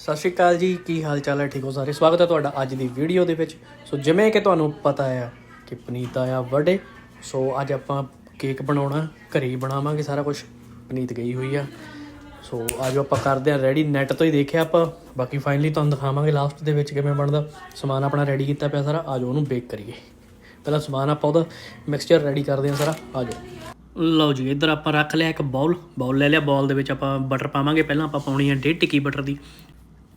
ਸਤਿ ਸ਼੍ਰੀ ਅਕਾਲ ਜੀ, ਕੀ ਹਾਲ ਚਾਲ ਹੈ? ਠੀਕ ਹੋ ਸਾਰੇ? ਸਵਾਗਤ ਹੈ ਤੁਹਾਡਾ ਅੱਜ ਦੀ ਵੀਡੀਓ ਦੇ ਵਿੱਚ। ਸੋ ਜਿਵੇਂ ਕਿ ਤੁਹਾਨੂੰ ਪਤਾ ਹੈ ਕਿ ਪਨੀਤ ਆਇਆ ਬਰਥਡੇ ਸੋ ਅੱਜ ਆਪਾਂ ਕੇਕ ਬਣਾਉਣਾ, ਘਰੇ ਹੀ ਬਣਾਵਾਂਗੇ ਸਾਰਾ ਕੁਝ ਪਨੀਤ ਗਈ ਹੋਈ ਆ। ਸੋ ਅੱਜ ਆਪਾਂ ਕਰਦੇ ਆ ਰੈਡੀ ਨੈਟ ਤੋਂ ਹੀ ਦੇਖਿਆ ਆਪਾਂ। ਬਾਕੀ ਫਾਈਨਲੀ ਤੁਹਾਨੂੰ ਦਿਖਾਵਾਂਗੇ ਲਾਸਟ ਦੇ ਵਿੱਚ ਕਿਵੇਂ ਬਣਦਾ। ਸਮਾਨ ਆਪਣਾ ਰੈਡੀ ਕੀਤਾ ਪਿਆ ਸਾਰਾ। ਆਜੋ ਉਹਨੂੰ ਬੇਕ ਕਰੀਏ। ਪਹਿਲਾਂ ਸਮਾਨ ਆਪਾਂ ਉਹਦਾ ਮਿਕਸਚਰ ਰੈਡੀ ਕਰਦੇ ਹਾਂ ਸਾਰਾ। ਆਜੋ। ਲਓ ਜੀ, ਇੱਧਰ ਆਪਾਂ ਰੱਖ ਲਿਆ ਇੱਕ ਬਾਉਲ ਬਾਉਲ ਲੈ ਲਿਆ। ਬਾਉਲ ਦੇ ਵਿੱਚ ਆਪਾਂ ਬਟਰ ਪਾਵਾਂਗੇ। ਪਹਿਲਾਂ ਆਪਾਂ ਪਾਉਣੀ ਹੈ ਡੇਢ ਟਿੱਕੀ ਬਟਰ ਦੀ।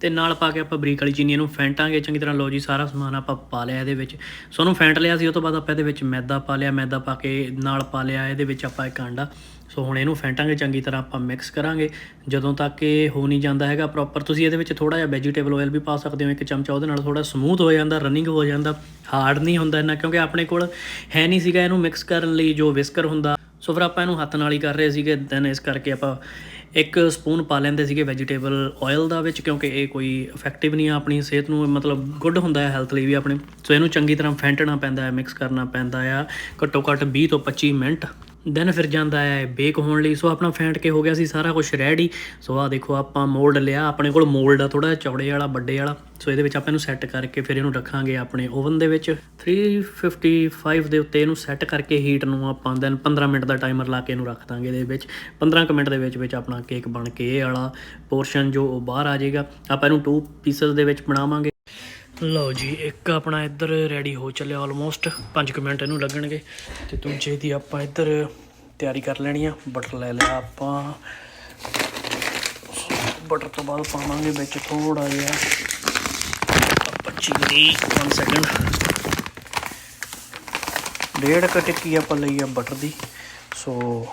ਤੇ ਨਾਲ ਪਾ ਕੇ ਆਪਾਂ ਬਰੀਕ ਵਾਲੀ ਚੀਨੀ, ਇਹਨੂੰ ਫੈਂਟਾਂਗੇ ਚੰਗੀ ਤਰ੍ਹਾਂ। ਲਓ ਜੀ, ਸਾਰਾ ਸਮਾਨ ਆਪਾਂ ਪਾ ਲਿਆ ਇਹਦੇ ਵਿੱਚ। ਸੋ ਉਹਨੂੰ ਫੈਂਟ ਲਿਆ ਸੀ, ਉਹ ਤੋਂ ਬਾਅਦ ਆਪਾਂ ਇਹਦੇ ਵਿੱਚ ਮੈਦਾ ਪਾ ਲਿਆ, ਮੈਦਾ ਪਾ ਕੇ ਨਾਲ ਪਾ ਲਿਆ ਇਹਦੇ ਵਿੱਚ ਆਪਾਂ ਇੱਕ ਆਂਡਾ। ਸੋ ਹੁਣ ਇਹਨੂੰ ਫੈਂਟਾਂਗੇ, ਚੰਗੀ ਤਰ੍ਹਾਂ ਆਪਾਂ ਮਿਕਸ ਕਰਾਂਗੇ। ਜਦੋਂ ਤੱਕ ਇਹ ਹੋ ਨਹੀਂ ਜਾਂਦਾ ਹੈਗਾ ਪ੍ਰੋਪਰ ਤੁਸੀਂ ਇਹਦੇ ਵਿੱਚ ਥੋੜਾ ਜਿਹਾ ਵੈਜੀਟੇਬਲ ਆਇਲ ਵੀ ਪਾ ਸਕਦੇ ਹੋ, ਇੱਕ ਚਮਚਾ ਉਹਦੇ ਨਾਲ ਥੋੜਾ ਸਮੂਥ ਹੋ ਜਾਂਦਾ ਰਨਿੰਗ ਹੋ ਜਾਂਦਾ ਹਾਰਡ ਨਹੀਂ ਹੁੰਦਾ ਇੰਨਾ, ਕਿਉਂਕਿ ਆਪਣੇ ਕੋਲ ਹੈ ਨਹੀਂ ਸੀਗਾ ਇਹਨੂੰ ਮਿਕਸ ਕਰਨ ਲਈ ਜੋ ਵਿਸਕਰ ਹੁੰਦਾ। ਸੋ ਫਿਰ ਆਪਾਂ ਇਹਨੂੰ ਹੱਥ ਨਾਲ ਹੀ ਕਰ ਰਹੇ ਸੀਗੇ ਦੈਨ ਇਸ ਕਰਕੇ ਆਪਾਂ ਇੱਕ ਸਪੂਨ ਪਾ ਲੈਂਦੇ ਸੀਗੇ ਵੈਜੀਟੇਬਲ ਆਇਲ ਦਾ ਵਿੱਚ ਕਿਉਂਕਿ ਇਹ ਕੋਈ ਇਫੈਕਟਿਵ ਨਹੀਂ ਆ ਆਪਣੀ ਸਿਹਤ ਨੂੰ ਮਤਲਬ ਗੁੱਡ ਹੁੰਦਾ ਹੈ ਹੈਲਥ ਲਈ ਵੀ ਆਪਣੇ। ਸੋ ਇਹਨੂੰ ਚੰਗੀ ਤਰ੍ਹਾਂ ਫੈਂਟਣਾ ਪੈਂਦਾ ਹੈ ਮਿਕਸ ਕਰਨਾ ਪੈਂਦਾ ਆ। ਘੱਟੋ ਘੱਟ 20 ਤੋਂ 25 ਮਿੰਟ ਦੈਨ ਫਿਰ ਜਾਂਦਾ ਹੈ ਬੇਕ ਹੋਣ ਲਈ। ਸੋ ਆਪਣਾ ਫੈਂਟ ਕੇ ਹੋ ਗਿਆ ਸੀ, ਸਾਰਾ ਕੁਝ ਰੈਡੀ ਸੋ ਆ ਦੇਖੋ, ਆਪਾਂ ਮੋਲਡ ਲਿਆ। ਆਪਣੇ ਕੋਲ ਮੋਲਡ ਆ ਥੋੜਾ ਚੌੜੇ ਵਾਲਾ, ਵੱਡੇ ਵਾਲਾ। ਸੋ ਇਹਦੇ ਵਿੱਚ ਆਪਾਂ ਇਹਨੂੰ ਸੈੱਟ ਕਰਕੇ ਫਿਰ ਇਹਨੂੰ ਰੱਖਾਂਗੇ ਆਪਣੇ ਓਵਨ ਦੇ ਵਿੱਚ। 355 ਦੇ ਉੱਤੇ ਇਹਨੂੰ ਸੈੱਟ ਕਰਕੇ ਹੀਟ ਨੂੰ ਆਪਾਂ ਦੈਨ 15 ਮਿੰਟ ਦਾ ਟਾਈਮਰ ਲਾ ਕੇ ਇਹਨੂੰ ਰੱਖ ਦਾਂਗੇ ਇਹਦੇ ਵਿੱਚ। 15 ਕੁ ਮਿੰਟ ਦੇ ਵਿੱਚ ਵਿੱਚ ਆਪਣਾ ਕੇਕ ਬਣ ਕੇ ਇਹ ਵਾਲਾ ਪੋਰਸ਼ਨ ਜੋ ਉਹ ਬਾਹਰ ਆ ਜਾਏਗਾ। ਆਪਾਂ ਇਹਨੂੰ ਟੂ ਪੀਸਸ ਦੇ ਵਿੱਚ ਬਣਾਵਾਂਗੇ। ਲਓ ਜੀ, ਇੱਕ ਆਪਣਾ ਇੱਧਰ ਰੈਡੀ ਹੋ ਚੱਲਿਆ ਆਲਮੋਸਟ 5 ਮਿੰਟ ਇਹਨੂੰ ਲੱਗਣਗੇ। ਤੇ ਦੂਜੇ ਦੀ ਆਪਾਂ ਇੱਧਰ ਤਿਆਰੀ ਕਰ ਲੈਣੀ ਆ। ਬਟਰ ਲੈ ਲਿਆ ਆਪਾਂ। ਬਟਰ ਤੋਂ ਬਾਅਦ ਪਾਵਾਂਗੇ ਵਿੱਚ ਥੋੜਾ ਜਿਹਾ ਆਪਾਂ ਚੀਨੀ 1 ਸੈਕਿੰਡ ਡੇਢ ਕੁ ਟਿੱਕੀ ਆਪਾਂ ਲਈ ਆ ਬਟਰ ਦੀ। ਸੋ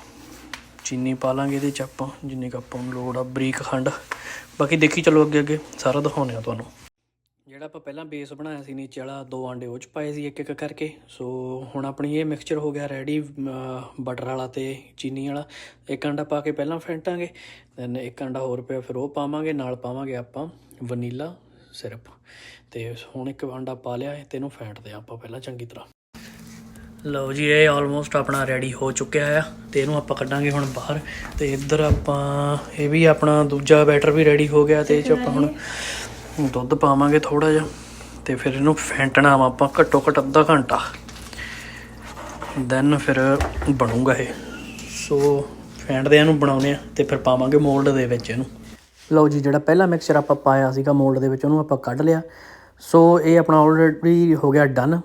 ਚੀਨੀ ਪਾ ਲਾਂਗੇ ਇਹਦੇ ਚ ਆਪਾਂ, ਜਿੰਨੀ ਕੁ ਆਪਾਂ ਨੂੰ ਲੋੜ ਆ ਬਰੀਕ ਖੰਡ। ਬਾਕੀ ਦੇਖੀ ਚਲੋ ਅੱਗੇ ਅੱਗੇ ਸਾਰਾ ਦਿਖਾਉਂਦੇ ਆ ਤੁਹਾਨੂੰ। ਜਿਹੜਾ ਆਪਾਂ ਪਹਿਲਾਂ ਬੇਸ ਬਣਾਇਆ ਸੀ ਨੀਚੇ ਵਾਲਾ, ਦੋ ਆਂਡੇ ਉਹ ਚ ਪਾਏ ਸੀ ਇੱਕ ਇੱਕ ਕਰਕੇ। ਸੋ ਹੁਣ ਆਪਣੀ ਇਹ ਮਿਕਸਚਰ ਹੋ ਗਿਆ ਰੈਡੀ ਬਟਰ ਵਾਲਾ ਤੇ ਚੀਨੀ ਵਾਲਾ। ਇੱਕ ਆਂਡਾ ਪਾ ਕੇ ਪਹਿਲਾਂ ਫੈਂਟਾਂਗੇ ਦੈਨ ਇੱਕ ਆਂਡਾ ਹੋਰ ਪਿਆ, ਫਿਰ ਉਹ ਪਾਵਾਂਗੇ, ਨਾਲ ਪਾਵਾਂਗੇ ਆਪਾਂ ਵਨੀਲਾ ਸਿਰਪ ਤੇ ਹੁਣ ਇੱਕ ਆਂਡਾ ਪਾ ਲਿਆ ਤੇ ਇਹਨੂੰ ਫੈਂਟਦੇ ਆ ਆਪਾਂ ਪਹਿਲਾਂ ਚੰਗੀ ਤਰ੍ਹਾਂ। ਲਓ ਜੀ, ਇਹ ਆਲਮੋਸਟ ਆਪਣਾ ਰੈਡੀ ਹੋ ਚੁੱਕਿਆ ਆ ਤੇ ਇਹਨੂੰ ਆਪਾਂ ਕੱਢਾਂਗੇ ਹੁਣ ਬਾਹਰ। ਤੇ ਇੱਧਰ ਆਪਾਂ, ਇਹ ਵੀ ਆਪਣਾ ਦੂਜਾ ਬੈਟਰ ਵੀ ਰੈਡੀ ਹੋ ਗਿਆ ਤੇ ਇਹ ਚ ਆਪਾਂ ਹੁਣ ਦੁੱਧ ਪਾਵਾਂਗੇ ਥੋੜਾ ਜਿਹਾ ਤੇ ਫਿਰ ਇਹਨੂੰ ਫੈਂਟਣਾ ਵਾ ਆਪਾਂ ਘੱਟੋ ਘੱਟ ਅੱਧਾ ਘੰਟਾ। ਦੈਨ ਫਿਰ ਬਣੂਗਾ ਇਹ। ਸੋ ਫੈਂਟਦੇ ਇਹਨੂੰ ਬਣਾਉਨੇ ਆ ਤੇ ਫਿਰ ਪਾਵਾਂਗੇ ਮੋਲਡ ਦੇ ਵਿੱਚ ਇਹਨੂੰ। ਲਓ ਜੀ, ਜਿਹੜਾ ਪਹਿਲਾ ਮਿਕਸਚਰ ਆਪਾਂ ਪਾਇਆ ਸੀਗਾ ਮੋਲਡ ਦੇ ਵਿੱਚ, ਉਹਨੂੰ ਆਪਾਂ ਕੱਢ ਲਿਆ। ਸੋ ਇਹ ਆਪਣਾ ਆਲਰੇਡੀ ਹੋ ਗਿਆ ਡਨ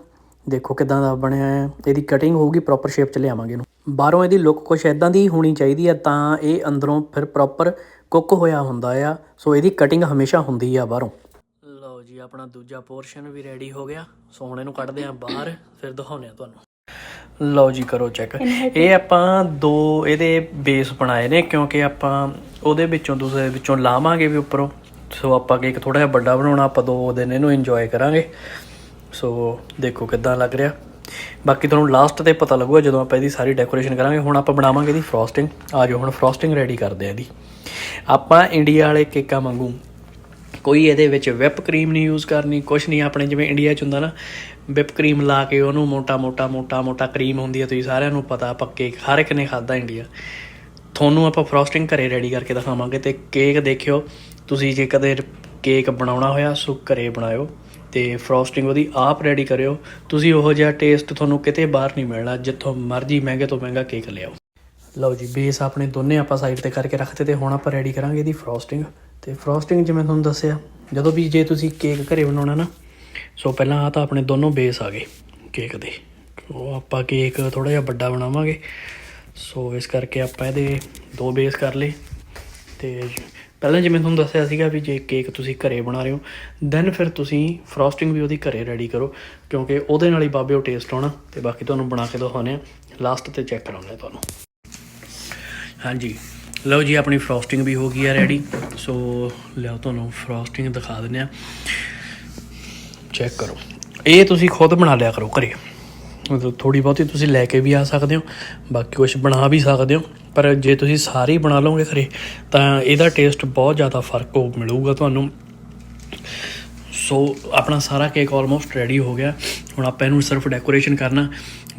ਦੇਖੋ ਕਿਦਾਂ ਦਾ ਬਣਿਆ ਹੈ। ਇਹਦੀ ਕਟਿੰਗ ਹੋਊਗੀ ਪ੍ਰੋਪਰ ਸ਼ੇਪ ਚ ਲਿਆਵਾਂਗੇ ਇਹਨੂੰ। ਬਾਹਰੋਂ ਇਹਦੀ ਲੁੱਕ ਕੁਛ ਇਦਾਂ ਦੀ ਹੋਣੀ ਚਾਹੀਦੀ ਹੈ ਤਾਂ ਇਹ ਅੰਦਰੋਂ ਫਿਰ ਪ੍ਰੋਪਰ ਕੁੱਕ ਹੋਇਆ ਹੁੰਦਾ ਆ ਸੋ ਇਹਦੀ ਕਟਿੰਗ ਹਮੇਸ਼ਾ ਹੁੰਦੀ ਆ ਬਾਹਰੋਂ। ਲਓ ਜੀ ਆਪਣਾ ਦੂਜਾ ਪੋਰਸ਼ਨ ਵੀ ਰੈਡੀ ਹੋ ਗਿਆ। ਸੋ ਹੁਣ ਇਹਨੂੰ ਕੱਢਦੇ ਆ ਬਾਹਰ ਫਿਰ ਦਿਖਾਉਂਦੇ ਆ ਤੁਹਾਨੂੰ। ਲਓ ਜੀ ਕਰੋ ਚੈੱਕ ਇਹ ਆਪਾਂ ਦੋ ਇਹਦੇ ਬੇਸ ਬਣਾਏ ਨੇ ਕਿਉਂਕਿ ਆਪਾਂ ਉਹਦੇ ਵਿੱਚੋਂ ਦੂਸਰੇ ਵਿੱਚੋਂ ਲਾਵਾਂਗੇ ਵੀ ਉੱਪਰੋਂ। ਸੋ ਆਪਾਂ ਕੇਕ ਥੋੜਾ ਜਿਹਾ ਵੱਡਾ ਬਣਾਉਣਾ ਆਪਾਂ ਦੋ ਦਿਨ ਇਹਨੂੰ ਇੰਜੋਏ ਕਰਾਂਗੇ। ਸੋ ਦੇਖੋ ਕਿੱਦਾਂ ਲੱਗ ਰਿਹਾ। ਬਾਕੀ ਤੁਹਾਨੂੰ ਲਾਸਟ ਤੇ ਪਤਾ ਲੱਗੂਗਾ ਜਦੋਂ ਆਪਾਂ ਇਹਦੀ ਸਾਰੀ ਡੈਕੋਰੇਸ਼ਨ ਕਰਾਂਗੇ। ਹੁਣ ਆਪਾਂ ਬਣਾਵਾਂਗੇ ਇਹਦੀ ਫਰੋਸਟਿੰਗ ਆ ਜਾਓ, ਹੁਣ ਫਰੋਸਟਿੰਗ ਰੈਡੀ ਕਰਦੇ ਆ ਇਹਦੀ। ਆਪਾਂ ਇੰਡੀਆ ਵਾਲੇ ਕੇਕਾਂ ਵਾਂਗੂ ਕੋਈ ਇਹਦੇ ਵਿੱਚ ਵਿਪ ਕਰੀਮ ਨਹੀਂ ਯੂਜ਼ ਕਰਨੀ, ਕੁਛ ਨਹੀਂ। ਆਪਣੇ ਜਿਵੇਂ ਇੰਡੀਆ ਚ ਹੁੰਦਾ ਨਾ ਵਿਪ ਕਰੀਮ ਲਾ ਕੇ ਉਹਨੂੰ ਮੋਟਾ ਮੋਟਾ ਮੋਟਾ ਮੋਟਾ ਕਰੀਮ ਹੁੰਦੀ ਹੈ ਤੁਸੀਂ ਸਾਰਿਆਂ ਨੂੰ ਪਤਾ ਪੱਕੇ ਹਰ ਇੱਕ ਨੇ ਖਾਦਾ ਇੰਡੀਆ ਤੁਹਾਨੂੰ ਆਪਾਂ ਫਰੋਸਟਿੰਗ ਘਰੇ ਰੈਡੀ ਕਰਕੇ ਦਿਖਾਵਾਂਗੇ ਤੇ ਕੇਕ ਦੇਖਿਓ। ਤੁਸੀਂ ਜੇ ਕਦੇ ਕੇਕ ਬਣਾਉਣਾ ਹੋਇਆ, ਸੋ ਘਰੇ ਬਣਾਇਓ। ਤੇ ਫਰੋਸਟਿੰਗ ਉਹਦੀ ਆਪ ਰੈਡੀ ਕਰਿਓ। ਤੁਸੀਂ ਉਹੋ ਜਿਹਾ ਟੇਸਟ ਤੁਹਾਨੂੰ ਕਿਤੇ ਬਾਹਰ ਨਹੀਂ ਮਿਲਣਾ, ਜਿੱਥੋਂ ਮਰਜ਼ੀ ਮਹਿੰਗੇ ਤੋਂ ਮਹਿੰਗਾ ਕੇਕ ਲਿਆਓ ਲਓ ਜੀ ਬੇਸ ਆਪਣੇ ਦੋਨੇ ਆਪਾਂ ਸਾਈਡ ਤੇ ਕਰਕੇ ਰੱਖਤੇ ਤੇ ਹੁਣ ਆਪਾਂ ਰੈਡੀ ਕਰਾਂਗੇ ਇਹਦੀ ਫਰੋਸਟਿੰਗ ਤੇ ਫਰੋਸਟਿੰਗ ਜਿਵੇਂ ਤੁਹਾਨੂੰ ਦੱਸਿਆ, ਜਦੋਂ ਵੀ ਜੇ ਤੁਸੀਂ ਕੇਕ ਘਰੇ ਬਣਾਉਣਾ ਨਾ, ਸੋ ਪਹਿਲਾਂ ਆ ਤਾਂ ਆਪਣੇ ਦੋਨੋਂ ਬੇਸ ਆ ਗਏ ਕੇਕ ਦੇ। ਉਹ ਆਪਾਂ ਕੇਕ ਥੋੜਾ ਜਿਹਾ ਵੱਡਾ ਬਣਾਵਾਂਗੇ। ਸੋ ਇਸ ਕਰਕੇ ਆਪਾਂ ਇਹਦੇ ਦੋ ਬੇਸ ਕਰ ਲਏ। ਤੇ ਪਹਿਲਾਂ ਜਿਵੇਂ ਤੁਹਾਨੂੰ ਦੱਸਿਆ ਸੀਗਾ ਵੀ ਜੇ ਕੇਕ ਤੁਸੀਂ ਘਰੇ ਬਣਾ ਰਹੇ ਹੋ ਦੈਨ ਫਿਰ ਤੁਸੀਂ ਫਰੋਸਟਿੰਗ ਵੀ ਉਹਦੀ ਘਰੇ ਰੈਡੀ ਕਰੋ, ਕਿਉਂਕਿ ਉਹਦੇ ਨਾਲ ਹੀ ਬਾਬੇ ਉਹ ਟੇਸਟ ਆਉਣਾ, ਤੇ ਬਾਕੀ ਤੁਹਾਨੂੰ ਬਣਾ ਕੇ ਦਿਖਾਉਂਦੇ ਆ ਲਾਸਟ ਤੇ ਚੈੱਕ ਕਰਾਉਂਦੇ ਆ ਤੁਹਾਨੂੰ। ਹਾਂਜੀ। ਲਓ ਜੀ, ਆਪਣੀ ਫਰੋਸਟਿੰਗ ਵੀ ਹੋ ਗਈ ਹੈ ਰੈਡੀ ਸੋ ਲਿਆਓ ਤੁਹਾਨੂੰ ਫਰੋਸਟਿੰਗ ਦਿਖਾ ਦਿੰਦੇ ਆ ਚੈੱਕ ਕਰੋ। ਇਹ ਤੁਸੀਂ ਖੁਦ ਬਣਾ ਲਿਆ ਕਰੋ ਘਰੇ। ਮਤਲਬ ਥੋੜੀ ਬਹੁਤੀ ਤੁਸੀਂ ਲੈ ਕੇ ਵੀ ਆ ਸਕਦੇ ਹੋ, ਬਾਕੀ ਕੁਝ ਬਣਾ ਵੀ ਸਕਦੇ ਹੋ, ਪਰ ਜੇ ਤੁਸੀਂ ਸਾਰੀ ਬਣਾ ਲਓਗੇ ਖਰੇ ਤਾਂ ਇਹਦਾ ਟੇਸਟ ਬਹੁਤ ਜ਼ਿਆਦਾ ਫ਼ਰਕ ਹੋ ਮਿਲੂਗਾ ਤੁਹਾਨੂੰ। ਸੋ ਆਪਣਾ ਸਾਰਾ ਕੇਕ ਆਲਮੋਸਟ ਰੈਡੀ ਹੋ ਗਿਆ। ਹੁਣ ਆਪਾਂ ਇਹਨੂੰ ਸਿਰਫ ਡੈਕੋਰੇਸ਼ਨ ਕਰਨਾ।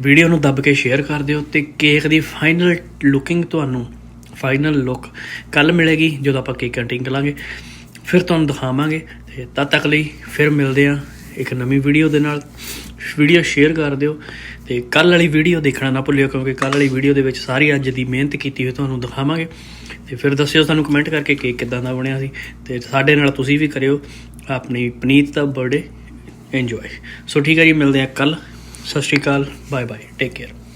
ਵੀਡੀਓ ਨੂੰ ਦੱਬ ਕੇ ਸ਼ੇਅਰ ਕਰ ਦਿਓ ਤੇ ਕੇਕ ਦੀ ਫਾਈਨਲ ਲੁਕਿੰਗ ਤੁਹਾਨੂੰ ਫਾਈਨਲ ਲੁੱਕ ਕੱਲ ਮਿਲੇਗੀ, ਜਦੋਂ ਆਪਾਂ ਕੇਕ ਕਟਿੰਗ ਕਰਾਂਗੇ। ਫਿਰ ਤੁਹਾਨੂੰ ਦਿਖਾਵਾਂਗੇ ਤੇ ਤਦ ਤੱਕ ਲਈ ਫਿਰ ਮਿਲਦੇ ਆ ਇੱਕ ਨਵੀਂ ਵੀਡੀਓ ਦੇ ਨਾਲ। ਵੀਡੀਓ ਸ਼ੇਅਰ ਕਰ ਦਿਓ ਤੇ ਕੱਲ ਵਾਲੀ ਵੀਡੀਓ ਦੇਖਣਾ ਨਾ ਭੁੱਲਿਓ, ਕਿਉਂਕਿ ਕੱਲ ਵਾਲੀ ਵੀਡੀਓ ਦੇ ਵਿੱਚ ਸਾਰੀ ਅੱਜ ਦੀ ਮਿਹਨਤ ਕੀਤੀ ਹੋਈ ਤੁਹਾਨੂੰ ਦਿਖਾਵਾਂਗੇ। ਤੇ ਫਿਰ ਦੱਸਿਓ ਸਾਨੂੰ ਕਮੈਂਟ ਕਰਕੇ ਕੇਕ ਕਿੱਦਾਂ ਦਾ ਬਣਿਆ ਸੀ। ਤੇ ਸਾਡੇ ਨਾਲ ਤੁਸੀਂ ਵੀ ਕਰਿਓ ਆਪਣੀ ਪਨੀਤ ਦਾ ਬਰਥਡੇ ਇੰਜੋਏ ਸੋ ਠੀਕ ਹੈ ਜੀ, ਮਿਲਦੇ ਆ ਕੱਲ Sat Sri Akal bye bye take care